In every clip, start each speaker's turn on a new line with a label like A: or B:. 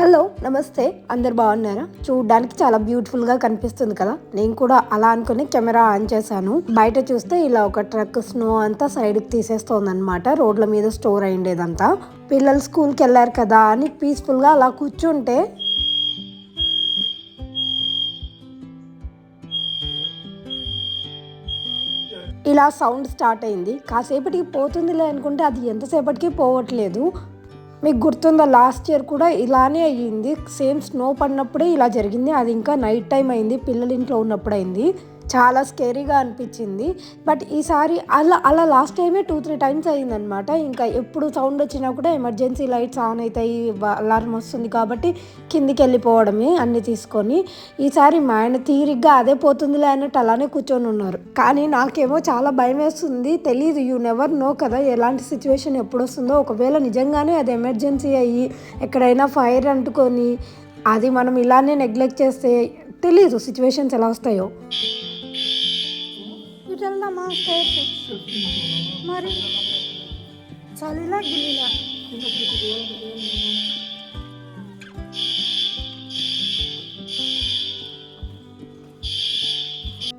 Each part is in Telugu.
A: హలో నమస్తే. అందరు బాగున్నారా? చూడడానికి చాలా బ్యూటిఫుల్గా కనిపిస్తుంది కదా. నేను కూడా అలా అనుకుని కెమెరా ఆన్ చేశాను. బయట చూస్తే ఇలా ఒక ట్రక్ స్నో అంతా సైడ్కి తీసేస్తోంది అనమాట రోడ్ల మీద స్టోర్ అయిండేదంతా పిల్లలు స్కూల్కి వెళ్ళారు కదా అని పీస్ఫుల్గా అలా కూర్చుంటే ఇలా సౌండ్ స్టార్ట్ అయింది. కాసేపటికి పోతుందిలే అనుకుంటే అది ఎంతసేపటికి పోవట్లేదు. మీకు గుర్తుందా లాస్ట్ ఇయర్ కూడా ఇలానే అయ్యింది. సేమ్ స్నో పడినప్పుడే ఇలా జరిగింది. అది ఇంకా నైట్ టైం అయింది. పిల్లలు ఇంట్లో ఉన్నప్పుడు అయింది. చాలా స్కేరీగా అనిపించింది. బట్ ఈసారి అలా అలా లాస్ట్ టైమే టూ త్రీ టైమ్స్ అయిందనమాట ఇంకా ఎప్పుడు సౌండ్ వచ్చినా కూడా ఎమర్జెన్సీ లైట్స్ ఆన్ అవుతాయి అలారం వస్తుంది కాబట్టి కిందికి వెళ్ళిపోవడమే అన్ని తీసుకొని. ఈసారి మా ఆయన తీరిగ్గా అదే పోతుందిలే అన్నట్టు అలానే కూర్చొని ఉన్నారు. కానీ నాకేమో చాలా భయం వేస్తుంది. తెలియదు యూ నెవర్ నో కదా ఎలాంటి సిచ్యువేషన్ ఎప్పుడు వస్తుందో. ఒకవేళ నిజంగానే అది ఎమర్జెన్సీ అయ్యి ఎక్కడైనా ఫైర్ అంటుకొని అది మనం ఇలానే నెగ్లెక్ట్ చేస్తే తెలియదు సిచ్యువేషన్స్ ఎలా వస్తాయో. ఇటు వెళ్దామా స్టేర్స్ మరి చలిలా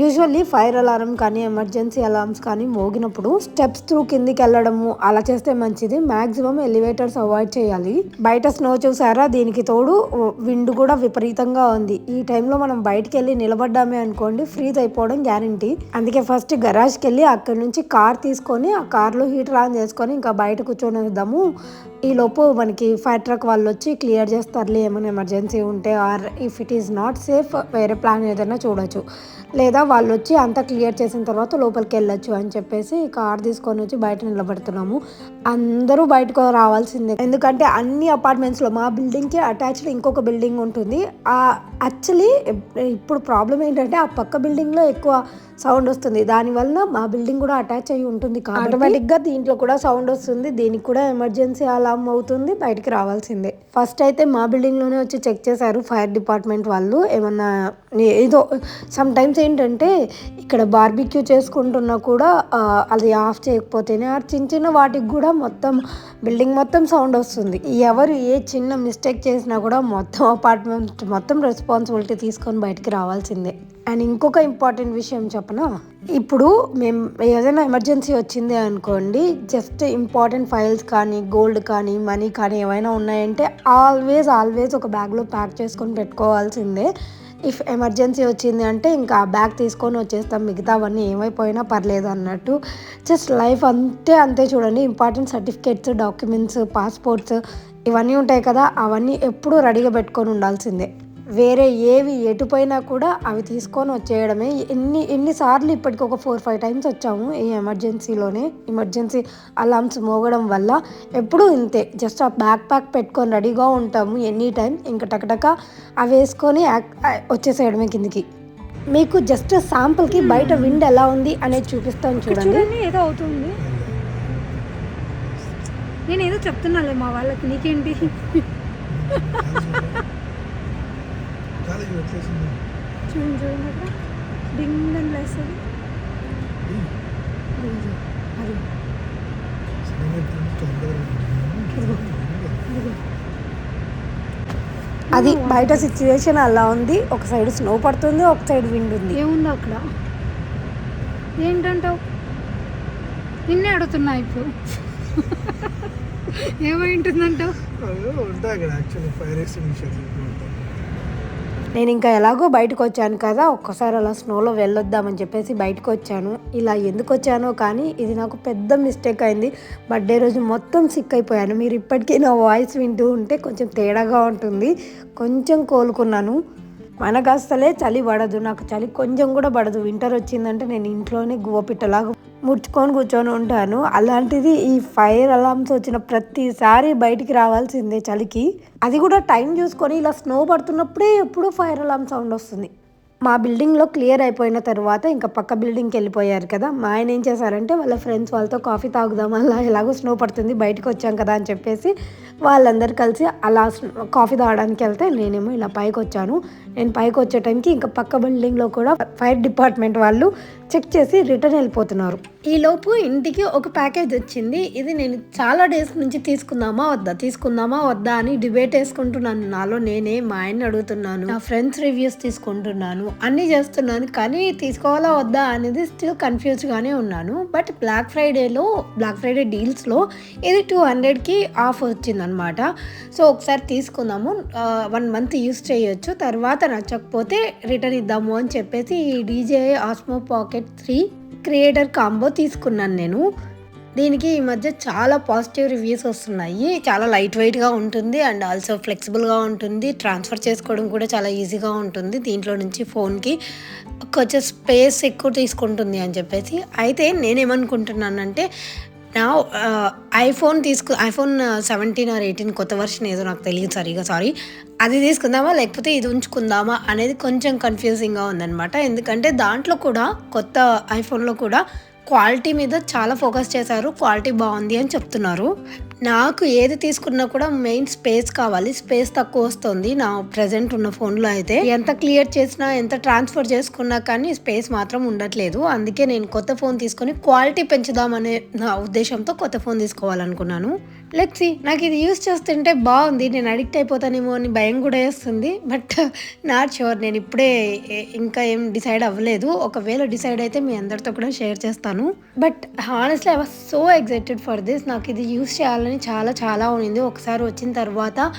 A: యూజువల్లీ ఫైర్ అలారం కానీ ఎమర్జెన్సీ అలార్మ్స్ కానీ మోగినప్పుడు స్టెప్స్ త్రూ కిందికి వెళ్ళడము అలా చేస్తే మంచిది. మాక్సిమం ఎలివేటర్స్ అవాయిడ్ చేయాలి. బయట స్నో చూసారా? దీనికి తోడు విండ్ కూడా విపరీతంగా ఉంది. ఈ టైంలో మనం బయటకు వెళ్ళి నిలబడ్డామే అనుకోండి ఫ్రీజ్ అయిపోవడం గ్యారంటీ. అందుకే ఫస్ట్ గరాజ్కి వెళ్ళి అక్కడి నుంచి కార్ తీసుకొని ఆ కార్లో హీటర్ ఆన్ చేసుకొని ఇంకా బయట కూర్చొని వద్దాము ఈ లోపు మనకి ఫైర్ ట్రక్ వాళ్ళు వచ్చి క్లియర్ చేస్తారులే ఏమైనా ఎమర్జెన్సీ ఉంటే or if it is not safe వేరే ప్లాన్ ఏదైనా చూడొచ్చు. లేదా వాళ్ళు వచ్చి అంతా క్లియర్ చేసిన తర్వాత లోపలికి వెళ్ళొచ్చు అని చెప్పేసి కార్ తీసుకొని వచ్చి బయట నిలబడుతున్నాము. అందరూ బయటకు రావాల్సిందే. ఎందుకంటే అన్ని అపార్ట్మెంట్స్లో మా బిల్డింగ్కి అటాచ్డ్ ఇంకొక బిల్డింగ్ ఉంటుంది. ఆ యాక్చువల్లీ ఇప్పుడు ప్రాబ్లం ఏంటంటే ఆ పక్క బిల్డింగ్లో ఎక్కువ సౌండ్ వస్తుంది. దానివల్ల మా బిల్డింగ్ కూడా అటాచ్ అయ్యి ఉంటుంది ఆటోమేటిక్గా దీంట్లో కూడా సౌండ్ వస్తుంది. దీనికి కూడా ఎమర్జెన్సీ అలారం అవుతుంది బయటికి రావాల్సిందే. ఫస్ట్ అయితే మా బిల్డింగ్లోనే వచ్చి చెక్ చేశారు ఫైర్ డిపార్ట్మెంట్ వాళ్ళు. ఏమన్నా ఏదో సమ్ టైమ్స్ ఏంటంటే ఇక్కడ బార్బిక్యూ చేసుకుంటున్నా కూడా అది ఆఫ్ చేయకపోతేనే ఆ చిన్న చిన్న వాటికి కూడా మొత్తం బిల్డింగ్ మొత్తం సౌండ్ వస్తుంది. ఎవరు ఏ చిన్న మిస్టేక్ చేసినా కూడా మొత్తం అపార్ట్మెంట్ మొత్తం రెస్పాన్సిబిలిటీ తీసుకొని బయటికి రావాల్సిందే. అండ్ ఇంకొక ఇంపార్టెంట్ విషయం చెప్పనా? ఇప్పుడు మేము ఏదైనా ఎమర్జెన్సీ వచ్చింది అనుకోండి జస్ట్ ఇంపార్టెంట్ ఫైల్స్ కానీ గోల్డ్ కానీ మనీ కానీ ఏమైనా ఉన్నాయంటే ఆల్వేస్ ఆల్వేస్ ఒక బ్యాగ్లో ప్యాక్ చేసుకొని పెట్టుకోవాల్సిందే. ఇఫ్ ఎమర్జెన్సీ వచ్చింది అంటే ఇంకా ఆ బ్యాగ్ తీసుకొని వచ్చేస్తాం మిగతావన్నీ ఏమైపోయినా పర్లేదు అన్నట్టు. జస్ట్ లైఫ్ అంతే అంతే చూడండి. ఇంపార్టెంట్ సర్టిఫికేట్స్ డాక్యుమెంట్స్ పాస్పోర్ట్స్ ఇవన్నీ ఉంటాయి కదా అవన్నీ ఎప్పుడూ రెడీగా పెట్టుకొని ఉండాల్సిందే. వేరే ఏవి ఎటుపోయినా కూడా అవి తీసుకొని వచ్చేయడమే. ఎన్ని ఎన్నిసార్లు ఇప్పటికి ఒక ఫోర్ ఫైవ్ టైమ్స్ వచ్చాము ఈ ఎమర్జెన్సీలోనే. ఎమర్జెన్సీ అలామ్స్ మోగడం వల్ల ఎప్పుడూ ఇంతే. జస్ట్ ఆ బ్యాక్ ప్యాక్ పెట్టుకొని రెడీగా ఉంటాము ఎనీ టైం ఇంకా టకటక అవి వేసుకొని వచ్చేసేయడమే కిందికి. మీకు జస్ట్ శాంపుల్కి బయట విండ్ ఎలా ఉంది అనేది చూపిస్తాను చూడండి.
B: చూడండి ఏదో అవుతుంది. నేను ఏదో చెప్తున్నాలే మా వాళ్ళకి నీకేంటి?
C: కాలేజీ వచ్చేసింది.
B: చూడండి చూడండి అక్కడ డింగ్ అని లేస్తుంది.
A: అది. అది బయట సిచ్యువేషన్ అలా ఉంది. ఒక సైడ్ స్నో పడుతుంది ఒక సైడ్ విండ్ ఉంది.
B: ఏముంది అక్కడ? ఏంటంటావు? నిన్నే అడుగుతున్నా ఇప్పుడు. ఏమై ఉంటుందంటావు
C: ఉంటాయి అక్కడ యాక్చువల్లీ ఫైర్ ఎక్స్టింగ్విషర్స్ ఉంటాయి
A: నేను ఇంకా ఎలాగో బయటకు వచ్చాను కదా ఒక్కసారి అలా స్నోలో వెళ్ళొద్దామని చెప్పేసి బయటకు వచ్చాను ఇలా ఎందుకు వచ్చానో కానీ ఇది నాకు పెద్ద మిస్టేక్ అయింది. బర్త్డే రోజు మొత్తం సిక్ అయిపోయాను. మీరు ఇప్పటికీ నా వాయిస్ వింటూ ఉంటే కొంచెం తేడాగా ఉంటుంది. కొంచెం కోలుకున్నాను. మనకు అసలే చలి పడదు. నాకు చలి కొంచెం కూడా పడదు. వింటర్ వచ్చిందంటే నేను ఇంట్లోనే గువ్వపిట్టలాగా ముడుచుకొని కూర్చొని ఉంటాను. అలాంటిది ఈ ఫైర్ అలార్మ్స్ వచ్చిన ప్రతిసారి బయటికి రావాల్సిందే చలికి. అది కూడా టైం చూసుకొని ఇలా స్నో పడుతున్నప్పుడే ఎప్పుడూ ఫైర్ అలార్మ్ సౌండ్ వస్తుంది. మా బిల్డింగ్లో క్లియర్ అయిపోయిన తర్వాత ఇంకా పక్క బిల్డింగ్కి వెళ్ళిపోయారు కదా. మా ఆయన ఏం చేశారంటే వాళ్ళ ఫ్రెండ్స్ వాళ్ళతో కాఫీ తాగుదాం అలా ఎలాగో స్నో పడుతుంది బయటకు వచ్చాం కదా అని చెప్పేసి వాళ్ళందరూ కలిసి అలా కాఫీ తాగడానికి వెళ్తే నేనేమో ఇలా పైకి వచ్చాను. నేను పైకి వచ్చే టైంకి ఇంకా పక్క బిల్డింగ్లో కూడా ఫైర్ డిపార్ట్మెంట్ వాళ్ళు చెక్ చేసి రిటర్న్ వెళ్ళిపోతున్నారు. ఈలోపు ఇంటికి ఒక ప్యాకేజ్ వచ్చింది. ఇది నేను చాలా డేస్ నుంచి తీసుకుందామా వద్దా తీసుకుందామా వద్దా అని డిబేట్ వేసుకుంటున్నాను. నాలో నేనే మా ఆయన్ని అడుగుతున్నాను. నా ఫ్రెండ్స్ రివ్యూస్ తీసుకుంటున్నాను. అన్నీ చేస్తున్నాను. కానీ తీసుకోవాలా వద్దా అనేది స్టిల్ కన్ఫ్యూజ్గానే ఉన్నాను. బట్ బ్లాక్ ఫ్రైడేలో బ్లాక్ ఫ్రైడే డీల్స్లో ఇది టూ హండ్రెడ్కి ఆఫ్ వచ్చిందనమాట సో ఒకసారి తీసుకుందాము. వన్ మంత్ యూస్ చేయొచ్చు. తర్వాత నచ్చకపోతే రిటర్న్ ఇద్దాము అని చెప్పేసి ఈ DJI Osmo pocket three creator combo తీసుకున్నాను నేను. దీనికి ఈ మధ్య చాలా పాజిటివ్ రివ్యూస్ వస్తున్నాయి. చాలా లైట్ వెయిట్గా ఉంటుంది అండ్ ఆల్సో ఫ్లెక్సిబుల్గా ఉంటుంది. ట్రాన్స్ఫర్ చేసుకోవడం కూడా చాలా ఈజీగా ఉంటుంది. దీంట్లో నుంచి ఫోన్కి కొంచెం స్పేస్ ఎక్కువ తీసుకుంటుంది అని చెప్పేసి. అయితే నేనేమనుకుంటున్నానంటే నా ఐఫోన్ uh, తీసుకు ఐఫోన్ సెవెంటీన్ ఆర్ ఎయిటీన్ కొత్త వర్షన్ ఏదో నాకు తెలియదు సరిగా సారీ అది తీసుకుందామా లేకపోతే ఇది ఉంచుకుందామా అనేది కొంచెం కన్ఫ్యూజింగ్గా ఉందనమాట ఎందుకంటే దాంట్లో కూడా కొత్త ఐఫోన్లో కూడా క్వాలిటీ మీద చాలా ఫోకస్ చేశారు క్వాలిటీ బాగుంది అని చెప్తున్నారు. నాకు ఏది తీసుకున్నా కూడా మెయిన్ స్పేస్ కావాలి స్పేస్ తక్కువ వస్తుంది నా ప్రజెంట్ ఉన్న ఫోన్లో అయితే. ఎంత క్లియర్ చేసినా ఎంత ట్రాన్స్ఫర్ చేసుకున్నా కానీ స్పేస్ మాత్రం ఉండట్లేదు. అందుకే నేను కొత్త ఫోన్ తీసుకొని క్వాలిటీ పెంచుదామనే నా ఉద్దేశంతో కొత్త ఫోన్ తీసుకోవాలనుకున్నాను. లెట్స్ నాకు ఇది యూస్ చేస్తుంటే బాగుంది. నేను అడిక్ట్ అయిపోతానేమో అని భయం కూడా వేస్తుంది. బట్ నాట్ షూర్ నేను ఇప్పుడే ఇంకా ఏం డిసైడ్ అవ్వలేదు. ఒకవేళ డిసైడ్ అయితే మీ అందరితో కూడా షేర్ చేస్తాను. But honestly I was so excited for this నాకు ఇది యూస్ చేయాలని చాలా చాలా ఉన్నింది. ఒకసారి వచ్చిన తర్వాత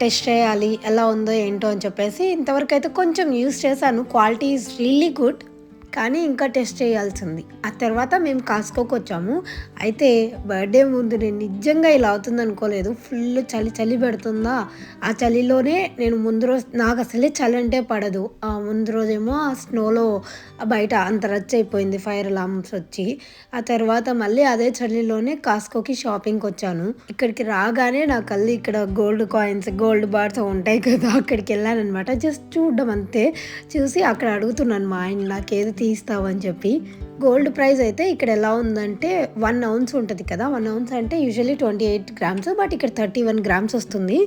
A: టెస్ట్ చేయాలి ఎలా ఉందో ఏంటో అని చెప్పేసి ఇంతవరకు అయితే కొంచెం యూస్ చేశాను. క్వాలిటీ ఈజ్ రియల్లీ గుడ్ కానీ ఇంకా టెస్ట్ చేయాల్సింది. ఆ తర్వాత మేము కాస్కోకి వచ్చాము. అయితే బర్త్డే ముందు నేను నిజంగా ఇలా అవుతుంది అనుకోలేదు ఫుల్ చలి చలి పెడుతుందా? ఆ చలిలోనే నేను ముందు రోజు నాకు అసలే చలి అంటే పడదు. ఆ ముందు రోజేమో ఆ స్నోలో బయట అంత రచ్చ అయిపోయింది ఫైర్ అలామ్స్ వచ్చి. ఆ తర్వాత మళ్ళీ అదే చలిలోనే కాస్కోకి షాపింగ్కి వచ్చాను. ఇక్కడికి రాగానే నా కళ్ళు ఇక్కడ గోల్డ్ కాయిన్స్ గోల్డ్ బార్స్ ఉంటాయి కదా అక్కడికి వెళ్ళానమాట జస్ట్ చూడడం అంతే. చూసి అక్కడ అడుగుతున్నాను మా ఆయన నాకు ఏది తీస్తావని చెప్పి గోల్డ్ ప్రైస్ అయితే ఇక్కడ ఎలా ఉందంటే వన్ అవున్స్ ఉంటుంది కదా వన్ అవున్స్ అంటే usually twenty eight grams but ఇక్కడ థర్టీ వన్ గ్రామ్స్ వస్తుంది.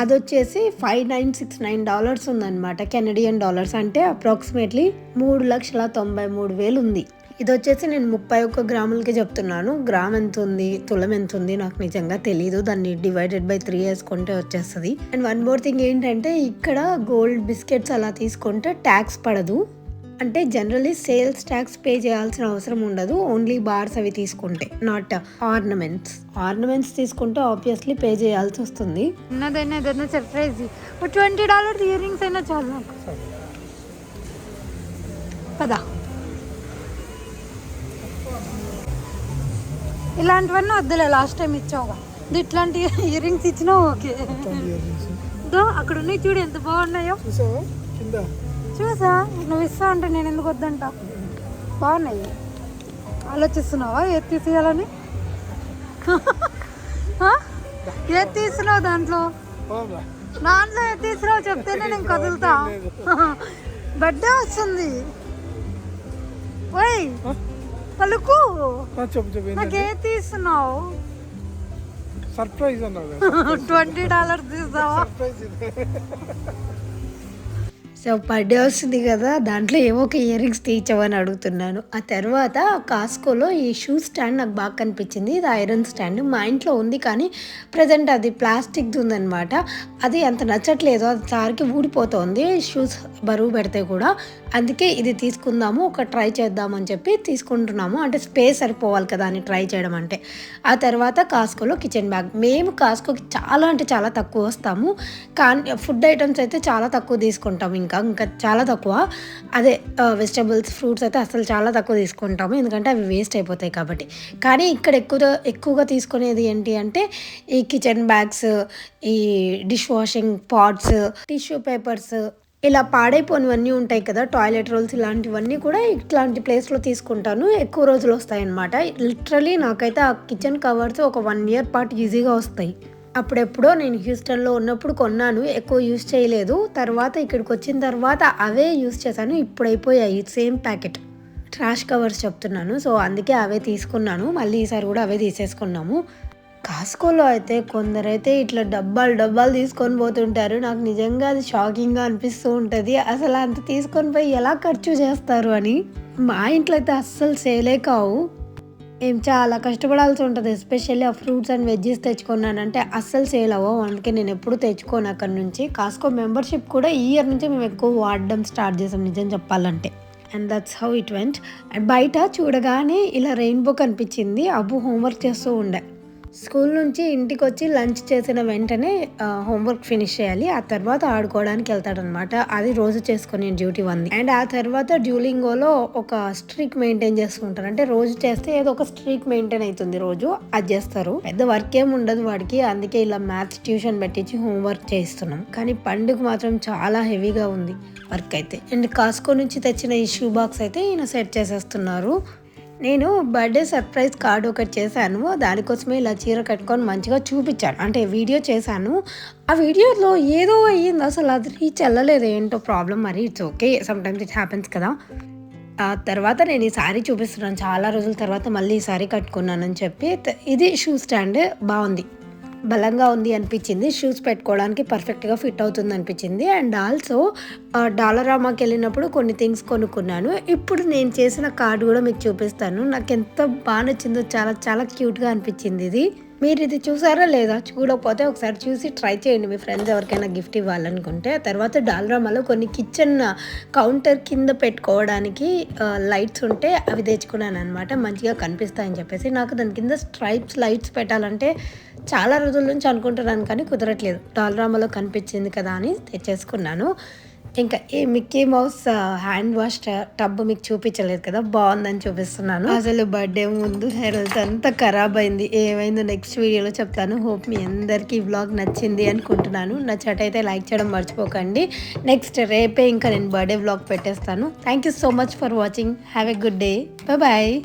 A: అది వచ్చేసి five nine six nine dollars ఉందన్నమాట కెనడియన్ డాలర్స్ అంటే అప్రాక్సిమేట్లీ మూడు లక్షల తొంభై మూడు వేలు ఉంది. ఇది వచ్చేసి నేను ముప్పై ఒక్క గ్రాములకి చెప్తున్నాను. గ్రామ్ ఎంత ఉంది తులం ఎంత ఉంది నాకు నిజంగా తెలియదు దాన్ని డివైడెడ్ బై త్రీ వేసుకుంటే వచ్చేస్తుంది. అండ్ వన్ మోర్ థింగ్ ఏంటంటే ఇక్కడ గోల్డ్ బిస్కెట్స్ అలా తీసుకుంటే ట్యాక్స్ పడదు. అంటే జనరలీ సేల్స్ ట్యాక్స్ పే చేయాల్సిన అవసరం ఉండదు. ఓన్లీ బార్స్ అవి తీసుకుంటే నాట్ ఆర్నమెంట్స్ ఆర్నమెంట్స్ తీసుకుంటే ఆబ్వియస్లీ పే చేయాల్సి వస్తుంది.
B: ఉన్నదైనా ఏదైనా surprise twenty dollars earrings అయినా చాలు నాకు. పదా. ఇలాంటివన్నీ వద్దులే లాస్ట్ టైం ఇచ్చావుగా. ఇది ఇట్లాంటి ఇయర్ రింగ్స్ ఇచ్చినావు ఓకే దో అక్కడ ఉన్నాయి చూడు ఎంత బాగున్నాయో.
C: కింద.
B: చూసా? నువ్వు ఇస్తా అంటే నేను ఎందుకు వద్దంట? బాగున్నాయి. ఆలోచిస్తున్నావా? ఏది తీసేయాలని? ఏది తీసినావు దాంట్లో? దాంట్లో ఏది తీసినావు చెప్తేనే నేను కదులుతా బర్త్డే వస్తుంది. ఓయ్ పలుకు. నాకు తీస్తున్నావు
C: సర్ప్రైజ్ అన్నావు
B: ట్వంటీ డాలర్స్ తీస్తావా
A: సో బర్త్డే వస్తుంది కదా దాంట్లో ఏవో ఒక ఇయర్ రింగ్స్ తీయించవని అడుగుతున్నాను. ఆ తర్వాత కాస్కోలో ఈ షూ స్టాండ్ నాకు బాగా కనిపించింది. ఇది ఐరన్ స్టాండ్ మా ఇంట్లో ఉంది కానీ ప్రజెంట్ అది ప్లాస్టిక్ది ఉందనమాట అది అంత నచ్చట్లేదు. అది సారికి ఊడిపోతుంది. షూస్ బరువు పెడితే కూడా. అందుకే ఇది తీసుకుందాము ఒక ట్రై చేద్దామని చెప్పి తీసుకుంటున్నాము. అంటే స్పేస్ సరిపోవాలి కదా అని ట్రై చేయడం అంటే. ఆ తర్వాత కాస్కోలో కిచెన్ బ్యాగ్ మేము కాస్కోకి చాలా అంటే చాలా తక్కువ వస్తాము. కానీ ఫుడ్ ఐటమ్స్ అయితే చాలా తక్కువ తీసుకుంటాము ఇంకా. ఇంకా చాలా తక్కువ. అదే వెజిటబుల్స్ ఫ్రూట్స్ అయితే అసలు చాలా తక్కువ తీసుకుంటాము. ఎందుకంటే అవి వేస్ట్ అయిపోతాయి కాబట్టి. కానీ ఇక్కడ ఎక్కువ ఎక్కువగా తీసుకునేది ఏంటి అంటే ఈ కిచెన్ బ్యాగ్స్ ఈ dish washing pots tissue papers ఇలా పాడైపోయినవన్నీ ఉంటాయి కదా టాయిలెట్ రోల్స్ ఇలాంటివన్నీ కూడా ఇట్లాంటి ప్లేస్లో తీసుకుంటాను. ఎక్కువ రోజులు వస్తాయి అనమాట లిటరలీ నాకైతే ఆ కిచెన్ కవర్స్ ఒక వన్ ఇయర్ పాటు ఈజీగా వస్తాయి. అప్పుడెప్పుడో నేను హ్యూస్టన్లో ఉన్నప్పుడు కొన్నాను ఎక్కువ యూస్ చేయలేదు. తర్వాత ఇక్కడికి వచ్చిన తర్వాత అవే యూస్ చేశాను ఇప్పుడు అయిపోయాయి సేమ్ ప్యాకెట్. ట్రాష్ కవర్స్ చెప్తున్నాను సో అందుకే అవే తీసుకున్నాను. మళ్ళీ ఈసారి కూడా అవే తీసేసుకున్నాము. కాస్కోలో అయితే కొందరైతే ఇట్లా డబ్బాలు డబ్బాలు తీసుకొని పోతుంటారు. నాకు నిజంగా అది షాకింగ్గా అనిపిస్తూ ఉంటుంది. అసలు అంత తీసుకొని పోయి ఎలా ఖర్చు చేస్తారు అని. మా ఇంట్లో అయితే అస్సలు సేలే కావు. ఏం చాలా కష్టపడాల్సి ఉంటుంది ఎస్పెషల్లీ ఆ ఫ్రూట్స్ అండ్ వెజ్జెస్ తెచ్చుకున్నానంటే అస్సలు సేల్ అవ్వవు. అందుకే నేను ఎప్పుడు తెచ్చుకోను అక్కడ నుంచి. కాస్కో మెంబర్షిప్ కూడా ఈ ఇయర్ నుంచి మేము ఎక్కువ వాడడం స్టార్ట్ చేసాం నిజం చెప్పాలంటే. And that's how it went and బయట చూడగానే ఇలా రెయిన్బో కనిపించింది. అబ్బు హోంవర్క్ చేస్తూ ఉండే. స్కూల్ నుంచి ఇంటికి వచ్చి లంచ్ చేసిన వెంటనే హోంవర్క్ ఫినిష్ చేయాలి. ఆ తర్వాత ఆడుకోవడానికి వెళ్తాడనమాట అది రోజు చేసుకునే డ్యూటీ ఉంది అండ్ ఆ తర్వాత డ్యూలింగోలో ఒక స్ట్రీక్ మెయింటైన్ చేస్తుంటారు. అంటే రోజు చేస్తే ఏదో ఒక స్ట్రీక్ మెయింటైన్ అవుతుంది రోజు. అది చేస్తారు. పెద్ద వర్క్ ఏం ఉండదు వాడికి. అందుకే ఇలా మ్యాథ్స్ ట్యూషన్ పెట్టించి హోంవర్క్ చేయిస్తున్నాం. కానీ పండుగ మాత్రం చాలా హెవీగా ఉంది వర్క్ అయితే. అండ్ కాస్కో నుంచి తెచ్చిన ఈ షూ బాక్స్ అయితే ఈయన సెట్ చేసేస్తున్నారు. నేను బర్త్డే సర్ప్రైజ్ కార్డు ఒకటి చేశాను. దానికోసమే ఇలా చీర కట్టుకొని మంచిగా చూపించాను. అంటే వీడియో చేశాను. ఆ వీడియోలో ఏదో అయ్యింది. అసలు అది రీచ్ వెళ్ళలేదు ఏంటో ప్రాబ్లం మరి it's okay sometimes it happens కదా. ఆ తర్వాత నేను ఈ సారీ చూపిస్తున్నాను. చాలా రోజుల తర్వాత మళ్ళీ ఈ సారీ కట్టుకున్నానని చెప్పి. ఇది షూ స్టాండ్ బాగుంది. బలంగా ఉంది అనిపించింది. షూస్ పెట్టుకోవడానికి పర్ఫెక్ట్గా ఫిట్ అవుతుంది అనిపించింది. అండ్ ఆల్సో డాలరామాకి వెళ్ళినప్పుడు కొన్ని థింగ్స్ కొనుక్కున్నాను. ఇప్పుడు నేను చేసిన కార్డు కూడా మీకు చూపిస్తాను. నాకు ఎంత బాగా నచ్చిందో చాలా చాలా క్యూట్గా అనిపించింది ఇది. మీరు ఇది చూసారా లేదా? చూడకపోతే ఒకసారి చూసి ట్రై చేయండి. మీ ఫ్రెండ్స్ ఎవరికైనా గిఫ్ట్ ఇవ్వాలనుకుంటే. తర్వాత డాల్రామాలో కొన్ని కిచెన్ కౌంటర్ కింద పెట్టుకోవడానికి లైట్స్ ఉంటే అవి తెచ్చుకున్నాను అనమాట మంచిగా కనిపిస్తాయని చెప్పేసి. నాకు దాని కింద స్ట్రైప్స్ లైట్స్ పెట్టాలంటే చాలా రోజుల నుంచి అనుకుంటున్నాను కానీ కుదరట్లేదు. డాల్రామాలో కనిపించింది కదా అని తెచ్చేసుకున్నాను. ఇంకా ఈ Mickey Mouse hand wash tub మీకు చూపించలేదు కదా బాగుందని చూపిస్తున్నాను. అసలు బర్త్డే ముందు హెల్త్ అంతా ఖరాబ్ అయింది. ఏమైందో నెక్స్ట్ వీడియోలో చెప్తాను. హోప్ మీ అందరికీ ఈ వ్లాగ్ నచ్చింది అనుకుంటున్నాను. నచ్చటైతే లైక్ చేయడం మర్చిపోకండి. నెక్స్ట్ రేపే ఇంకా నేను బర్త్డే వ్లాగ్ పెట్టేస్తాను. Thank you so much for watching have a good day bye